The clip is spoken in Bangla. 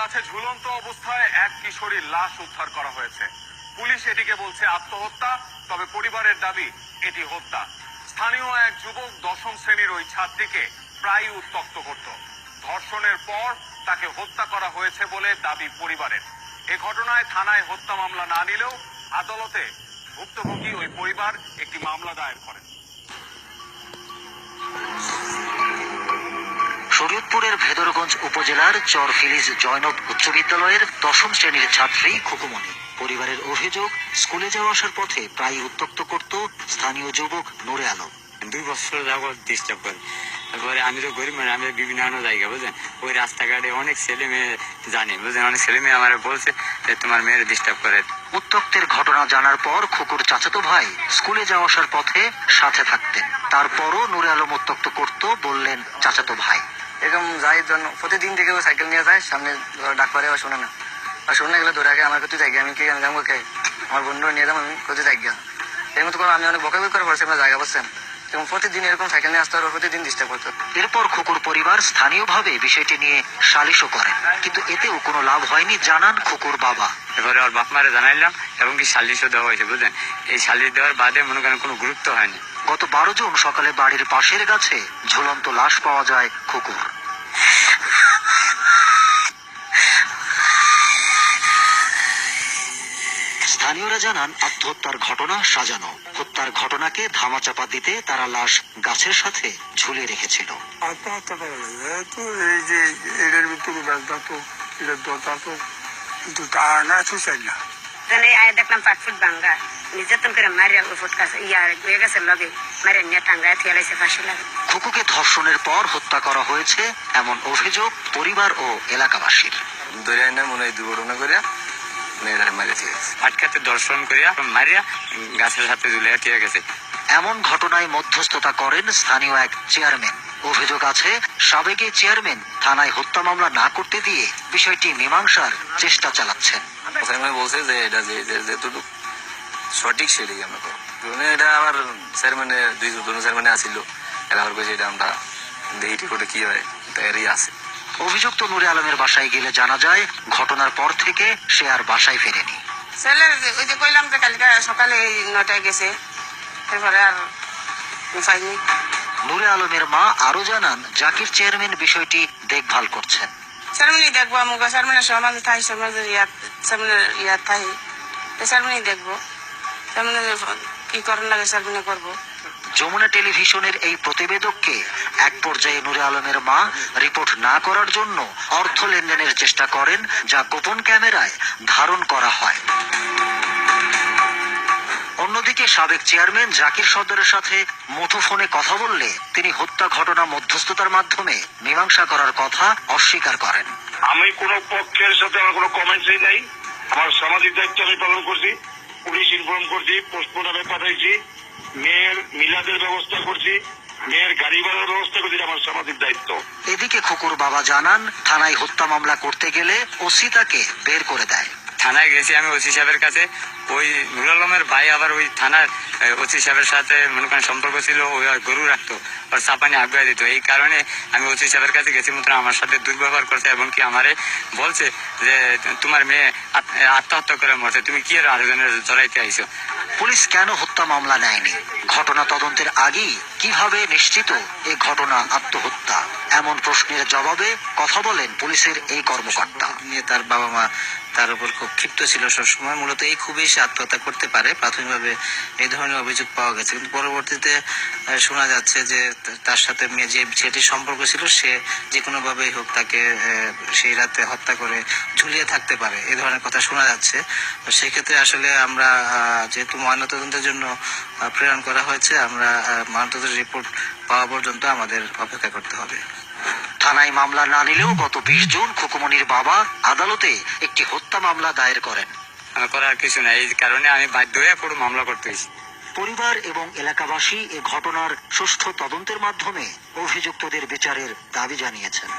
গাছে ঝুলন্ত অবস্থায় এক কিশোরীর লাশ উদ্ধার করা হয়েছে। পুলিশ এটিকে বলছে আত্মহত্যা, তবে পরিবারের দাবি এটি হত্যা। স্থানীয় এক যুবক দশম শ্রেণির ওই ছাত্রীকে প্রায় উত্তক্ত করত। ধর্ষণের পর তাকে হত্যা করা হয়েছে বলে দাবি পরিবারের। এ ঘটনায় থানায় হত্যা মামলা না নিলেও আদালতে ভুক্তভোগী ওই পরিবার একটি মামলা দায়ের করেন। শরীয়তপুরের ভেদরগঞ্জ উপজেলার চরফিলিজ জয়নব উচ্চ বিদ্যালয়ের দশম শ্রেণির ছাত্রী খুকুমণি। পরিবারের অভিযোগ স্কুলে যাওয়া আসার পথে প্রায় উত্তক্ত করত স্থানীয় যুবক নুরে আলম। দুই বছর যাবত ডিস্টার্ব করে। তারপরে আমি তো গরিব মানে আমি বিভিন্ন জায়গা বুঝলেন? ওই রাস্তাঘাটে অনেক ছেলে মেয়ে জানি বুঝলেন? অনেক ছেলে মেয়ে আমার বলছে যে তোমার মেয়ের ডিস্টার্ব করে। উত্তক্তের ঘটনা জানার পর খুকুর চাচাতো ভাই স্কুলে যাওয়া আসার পথে সাথে থাকতেন। তারপরও নুরে আলম উত্তক্ত করত বললেন চাচাতো ভাই। এরকম যাই জন্য প্রতিদিন থেকে ও সাইকেল নিয়ে যায় সামনে ধরো ডাক পারে ও শোনে না। আর শোনে গেলে ধরে আগে আমার কোথায় যাই আমি কি আমি যাব কে? আমার বন্ধু নিয়ে যাব আমি কোথায় যাই গিয়া এর মতো করে আমি অনেক বকাবকি করে পড়ছি আমরা জায়গা বসছেন এবং প্রতিদিন এরকম সাইকেল নিয়ে আসতে হবে প্রতিদিন ডিস্টার্ব করতো এরপর খুকুর পরিবার স্থানীয়ভাবে বিষয়টি নিয়ে সালিশও করেন কিন্তু এতেও কোনো লাভ হয়নি জানান খুকুর বাবা। এবারে ওর বাপ মারে জানাইলাম এবং কি সালিশও দেওয়া হয়েছে বুঝলেন? এই সালিশ দেওয়ার বাদে মনে করেন কোনো গুরুত্ব হয়নি। গত বারো জুন সকালে বাড়ির পাশের গাছে ঝুলন্ত লাশ পাওয়া যায় খুকুর। স্থানীয়রা জানান আত্মহত্যার ঘটনা সাজানো। হত্যার ঘটনাকে ধামাচাপা দিতে তারা লাশ গাছের সাথে ঝুলিয়ে রেখেছিল। আত্মহত্যা করা লাগে। তো এই যে এটার ভিতরে এটা দরকার তো কিন্তু তা না সুচাই না। আয় দেখলাম পাটফুট ভাঙ্গা নির্যাতন করে মারিয়া ফুট কাছে ইয়া হয়ে গেছে লগে। মারিয়া নিয়ে টাঙ্গায় থিয়ালাইছে ফাঁসি লাগে। খুকুকে ধর্ষণের পর হত্যা করা হয়েছে এমন অভিযোগ পরিবার ও এলাকাবাসীর। মনে হয় দুর্ঘটনা করে মেয়েরা মারিয়েছে আটকাতে দর্শন করিয়া মারিয়া গাছের সাথে ঝুলিয়া ঠিক গেছে। এমন ঘটনায় মধ্যস্থতা করেন স্থানীয় এক চেয়ারম্যান। অভিযোগ আছে সাবেক চেয়ারম্যান থানায় হত্যা মামলা না করতে দিয়ে বিষয়টি মীমাংসার চেষ্টা চালাচ্ছেন। বলছে যে এটা যে যেটুকু সঠিক সেটাই আমরা এটা আমার স্যারম্যানে দুই জন স্যারম্যানে আসিল। এরা আমার কাছে এটা আমরা দেখি করে কি হয় এটা এরই আছে। অভিযুক্ত নুরে আলমের বাসায় গেলে জানা যায় ঘটনার পর থেকে সে আর বাসায় ফেরেনি। ছেলের ওই যে কইলাম যে কালকে সকালে নটায় গেছে। এরপরে আর পাইনি নুরে আলমের মা আরও জানান জাকির চেয়ারম্যান বিষয়টি দেখভাল করছেন। সারমনি দেখব মুগা সারমনের সমাজ থাই সমাজের ইয়াত সারমনের ইয়াত থাই। সারমনি দেখব। সারমনের কি করার লাগে সারমনি করব। যমুনা টেলিভিশনের এই প্রতিবেদককে এক পর্যায়ে নুরে আলমের মা রিপোর্ট না করার জন্য অর্থ লেনদেনের চেষ্টা করেন, যা গোপন ক্যামেরায় ধারণ করা হয়। অন্যদিকে সাবেক চেয়ারম্যান জাকির সদরের সাথে মুঠোফোনে কথা বললে তিনি হত্যা ঘটনা মধ্যস্থতার মাধ্যমে মীমাংসা করার কথা অস্বীকার করেন। আমি কোনো পক্ষের সাথে আমার কোনো কমেন্টসই নাই। আমার সামাজিক দায়িত্ব আমি পালন করছি, পুলিশ ইনফর্ম করছি পোস্টমর্টমে পাঠাইছি। মেয়ের মিলাদের ব্যবস্থা করছি মেয়ের গাড়ি ভাড়ার ব্যবস্থা করছি আমার সামাজিক দায়িত্ব। এদিকে খুকুর বাবা জানান থানায় হত্যা মামলা করতে গেলে ওসি তাকে বের করে দেয়। থানায় গেছি আমি ওসি সাহেবের কাছে ওই নুর আলমের ভাই আবার ওই থানার ওসি সাহেবের সাথে মনে করেন সম্পর্ক ছিল ওই আর গরু রাখতো ওর চাপানি আগুয়া দিত। এই কারণে আমি ওসি সাহেবের কাছে গেছি মতন আমার সাথে দুর্ব্যবহার করছে এবং কি আমারে বলছে যে তোমার মেয়ে আত্মহত্যা করে মরছে তুমি কি আর আরেকজনের জড়াইতে আইছো? পুলিশ কেন হত্যা মামলা নেয়নি? ঘটনা তদন্তের আগেই কীভাবে নিশ্চিত এই ঘটনা আত্মহত্যা? এমন প্রশ্নের জবাবে কথা বলেন পুলিশের এই কর্মকর্তা। নিয়ে তার বাবা মা তার উপর খুব ক্ষিপ্ত ছিল সবসময় মূলত এই খুবই আত্মহত্যা করতে পারে, প্রাথমিকভাবে এই ধরনের অভিযোগ পাওয়া গেছে। কিন্তু পরবর্তীতে শোনা যাচ্ছে যে তার সাথে মেয়ে যে ছেলেটির সম্পর্ক ছিল, সে যে কোনোভাবেই হোক তাকে সেই রাতে হত্যা করে ঝুলিয়ে থাকতে পারে এই ধরনের কথা শোনা যাচ্ছে। তো সেই ক্ষেত্রে আসলে আমরা যেহেতু ময়নাতদন্তের জন্য প্রেরণ করা হয়েছে, আমরা ময়নাতদন্তের রিপোর্ট পাওয়া পর্যন্ত আমাদের অপেক্ষা করতে হবে। থানায় মামলা না নিলেও গত বিশ জুন খুকুমনির বাবা আদালতে একটি হত্যা মামলা দায়ের করেন। করার কিছু নাই। এই কারণে আমি বাধ্য হয়ে পুরো মামলা করতে হয়েছি পরিবার এবং এলাকাবাসী এ ঘটনার সুষ্ঠু তদন্তের মাধ্যমে অভিযুক্তদের বিচারের দাবি জানিয়েছেন।